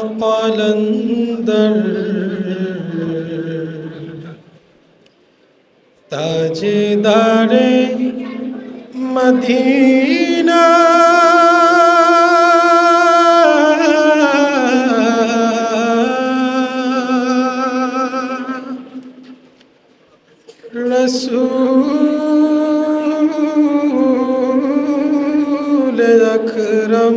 আকালন্দর তাজদারে Medina রসূল আকরম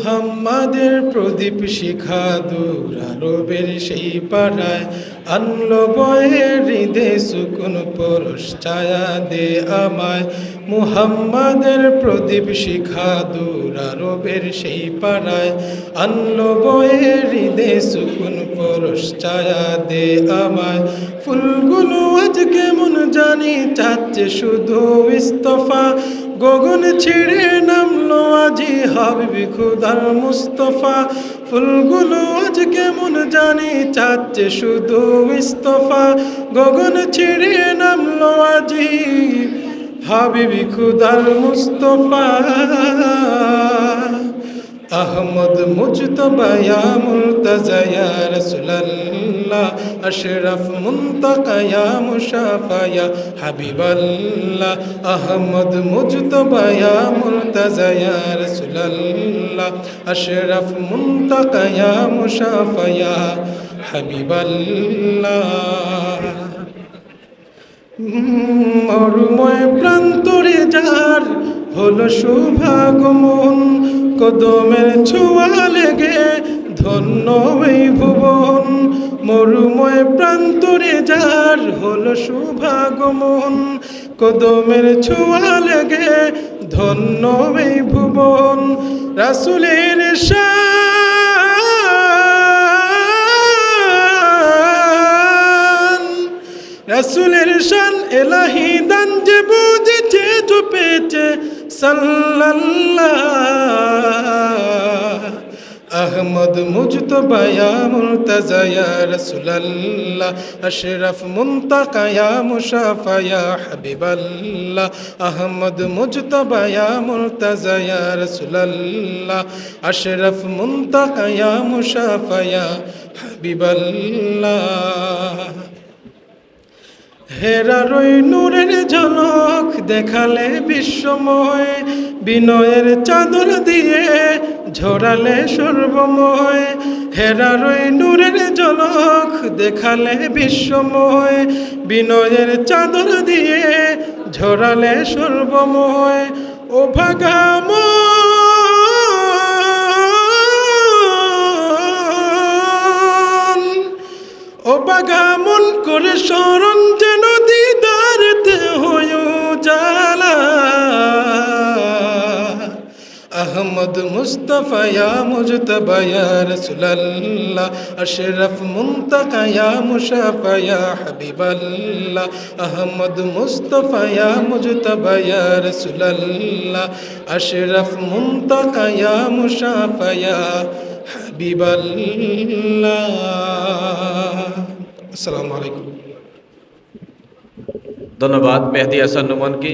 মুহাম্মাদের প্রদীপ শিখা দূর আরবের সেই পাড়ায় আনলো বয়ে হৃদে সুকুন পরশ ছায়া দে আমায়। মুহাম্মাদের প্রদীপ শিখা দূর আরবের সেই পাড়ায় আনলো বয়ে হৃদে সুকুন পরশ ছায়া দে আমায়। ফুলগুলো আজ কেমন জানি চাচ্ছে শুধু ইস্তফা। গগন ছিঁড়ে নামলো আজি হাবিবি খুদার মুস্তফা। ফুলগুলো আজ কেমন জানি চাচ্ছে শুধু ইস্তফা। গগন ছিঁড়ে নামলো আজি হাবিবি খুদার মুস্তফা। আহমদ মুজতবা মুর্তজা ইয়া রাসূলুল্লাহ, আশরাফ মুনতাকা ইয়া মুশাফা হাবিবাল্লাহ, আহমদ মুজতবা মুর্তজা ইয়া রাসূলুল্লাহ, আশরাফ মুনতাকা ইয়া মুশাফা হাবিবাল্লাহ। মরুময় প্রান্তরে যার হলো সৌভাগমন কদমের ছোঁয়া লেগে ধন্য এই ভুবন। মরুময় প্রান্তরে যার হলো সৌভাগমন কদমের ছোঁয়া লেগে ধন্য এই ভুবন। রাসুলের শান রাসুলের শান এলাহি দান যে বুঝেছে, জপেছে, সাল্লাল্লাহ। আহমদ মুজতবা ইয়া মুর্তজা ইয়া রাসূলুল্লাহ। আশরাফ মুনতাকা ইয়া মুশাফা ইয়া হাবিবাল্লাহ। আহমদ মুজতবা ইয়া মুর্তজা ইয়া রাসূলুল্লাহ। আশরাফ মুনতাকা ইয়া হাবিবাল্লাহ। হেরার ওই নূরের ঝলক দেখালে বিশ্বময়, বিনয়ের চাদর দিয়ে ঝরালে সর্বময়। হেরার ওই নূরের ঝলক দেখালে বিশ্বময়, বিনয়ের চাদর দিয়ে ঝরালে সর্বময়। ও ভাগামন করে স্মরণ যেন দিদারতে হয়ে জালা আহমদ মুস্তফা ইয়া মুজতবা ইয়া রাসূলুল্লাহ, আশরাফ মুনতাকা ইয়া মুশাফা ইয়া হাবিবাল্লাহ, আহমদ মুস্তফা ইয়া মুজতবা ইয়া রাসূলুল্লাহ, আশরাফ মুনতাকা ইয়া মুশাফা ইয়া হাবিবাল্লাহ। আসসালামু আলাইকুম ধন্যবাদ মেহেদি হাসান নুমানকে